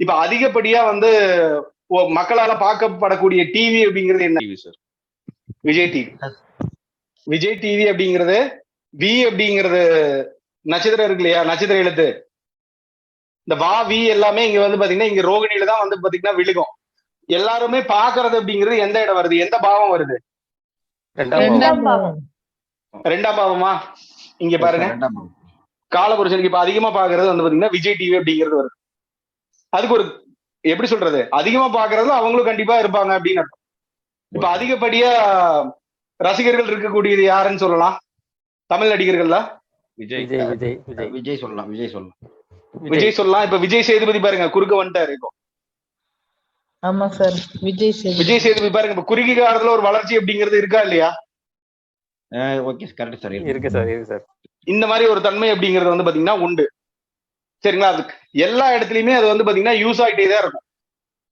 இப்ப அதிகப்படியா வந்து மக்களால பார்க்கப்படக்கூடிய டிவி அப்படிங்கிறது என்ன? TV sir Vijay TV Vijay TV அப்படிங்கிறது வி அப்படிங்கிறது நட்சத்திரம் இருக்கு இல்லையா? நட்சத்திர எழுத்து. இந்த வா வி எல்லாமே இங்க வந்து பாத்தீங்கன்னா இங்க ரோகிணியில தான் வந்து பாத்தீங்கன்னா விழுகும். எல்லாருமே பாக்குறது அப்படிங்கிறது எந்த இடம் வருது? எந்த பாவம் வருது? ரெண்டாம் ரெண்டாம் பாவம். பாவம். ரெண்டாம் பாவமா? இங்க பாருங்க. காலபுருஷனுக்கு இப்ப அதிகமா பாக்குறது வந்து பாத்தீங்கன்னா விஜய் டிவி அப்படிங்கிறது வருது. அதுக்கு ஒரு எப்படி சொல்றது? அதிகமா பாக்குறது அவங்களும் கண்டிப்பா இருப்பாங்க அப்படின்னு இப்ப அதிகப்படியா ரசிகர்கள் இருக்கக்கூடியது யாருன்னு சொல்லலாம்? தமிழ் நடிகர்கள்ல? விஜய். விஜய் விஜய் விஜய். விஜய் சொல்லலாம் விஜய் சொல்லலாம். விஜய். சொல்லலாம். இப்ப விஜய் சேதுபதி பாருங்க குறுக்க வந்துட்டாரு இப்போ. ஆமா சார் விஜய் சேதுபதி. விஜய் சேதுபதி பாருங்க இப்ப குறுகிய காலத்துல ஒரு வளர்ச்சி அப்படிங்கிறது இருக்கா இல்லையா? Okay correct sir. இருக்கு சார் இருக்கு சார். இந்த மாதிரி ஒரு தன்மை அப்படிங்கிறது வந்து பாத்தீங்கன்னா உண்டு. சரிங்களா அதுக்கு. எல்லா இடத்துலயுமே அது வந்து பாத்தீங்கன்னா யூஸ் ஆகிட்டே தான் இருக்கும்.